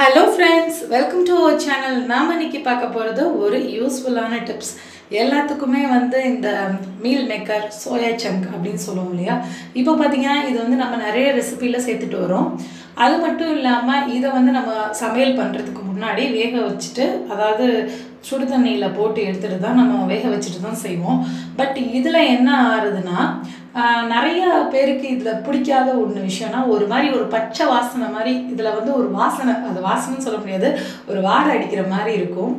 Hello friends welcome to our channel நாம் இன்னைக்கு பார்க்க போகிறது ஒரு யூஸ்ஃபுல்லான டிப்ஸ் எல்லாத்துக்குமே வந்து இந்த மீல் மேக்கர் சோயா சங்க் அப்படின்னு சொல்லுவோம் இல்லையா? இப்போ பார்த்தீங்கன்னா இது வந்து நம்ம நிறைய ரெசிபியில் சேர்த்துட்டு வரோம். அது மட்டும் இல்லாமல் இதை வந்து நம்ம சமையல் பண்ணுறதுக்கு முன்னாடி வேக வச்சுட்டு அதாவது சுடு தண்ணியில் போட்டு எடுத்துகிட்டு தான் நம்ம வேக வச்சுட்டு தான் செய்வோம். பட் இதில் என்ன ஆறுதுன்னா நிறைய பேருக்கு இதில் பிடிக்காத ஒன்று விஷயம்னா ஒரு மாதிரி ஒரு பச்சை வாசனை மாதிரி இதில் வந்து ஒரு வாசனை அது வாசனைன்னு சொல்ல முடியாது ஒரு வாடை அடிக்கிற மாதிரி இருக்கும்.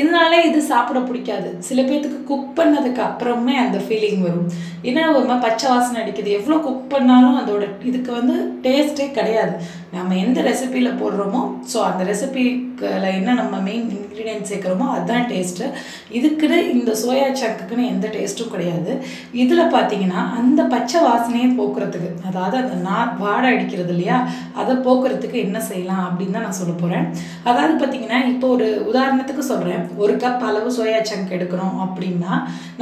இதனால இது சாப்பிட பிடிக்காது. சில பேர்த்துக்கு குக் பண்ணதுக்கு அப்புறமே அந்த ஃபீலிங் வரும். ஏன்னா ஒரு மாதிரி பச்சை வாசனை அடிக்குது. எவ்வளோ குக் பண்ணாலும் அதோட இதுக்கு வந்து டேஸ்ட்டே கிடையாது. நம்ம எந்த ரெசிப்பியில் போடுறோமோ ஸோ அந்த ரெசிபிக்கில் என்ன நம்ம மெயின் இன்க்ரீடியன்ட் சேர்க்குறோமோ அதுதான் டேஸ்ட்டு இதுக்குன்னு இந்த சோயா சக்குக்குன்னு எந்த டேஸ்ட்டும் கிடையாது. இதில் பார்த்தீங்கன்னா அந்த பச்சை வாசனையை போக்குறதுக்கு. அதாவது அந்த நா வாடை அடிக்கிறது இல்லையா? அதை போக்குறதுக்கு என்ன செய்யலாம் அப்படின்னு தான் நான் சொல்ல போகிறேன் அதாவது பார்த்தீங்கன்னா இப்போ ஒரு உதாரணத்துக்கு சொல்கிறேன் ஒரு கப் அளவு சோயா சங்க் எடுக்கிறோம் அப்படின்னா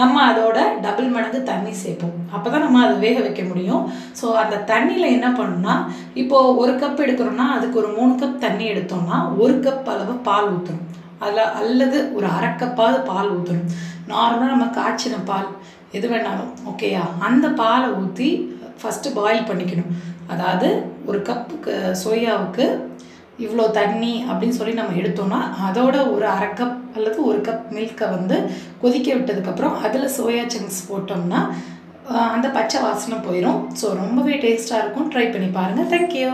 நம்ம அதோட டபுள் மடங்கு தண்ணி சேர்ப்போம். அப்போ தான் நம்ம அதை வேக வைக்க முடியும். ஸோ அந்த தண்ணியில் என்ன பண்ணணும்னா இப்போது ஒரு கப் எடுக்கிறோம்னா அதுக்கு ஒரு மூணு கப் தண்ணி எடுத்தோம்னா ஒரு கப் அளவு பால் ஊற்றணும் அதில் அல்லது ஒரு அரை கப்பாவது பால் ஊற்றணும் நார்மலாக நம்ம காய்ச்சின பால். எது வேணாலும் ஓகேயா அந்த பாலை ஊற்றி ஃபஸ்ட்டு பாயில் பண்ணிக்கணும். அதாவது ஒரு கப்புக்கு சோயாவுக்கு இவ்வளோ தண்ணி அப்படின்னு சொல்லி நம்ம எடுத்தோம்னா அதோட ஒரு அரை கப் அல்லது ஒரு கப் மில்கை வந்து கொதிக்க விட்டதுக்கப்புறம் அதில் சோயா சங்க்ஸ் போட்டோம்னா அந்த பச்சை வாசனை போயிடும் ஸோ ரொம்பவே டேஸ்ட்டாக இருக்கும். ட்ரை பண்ணி பாருங்கள் தேங்க்யூ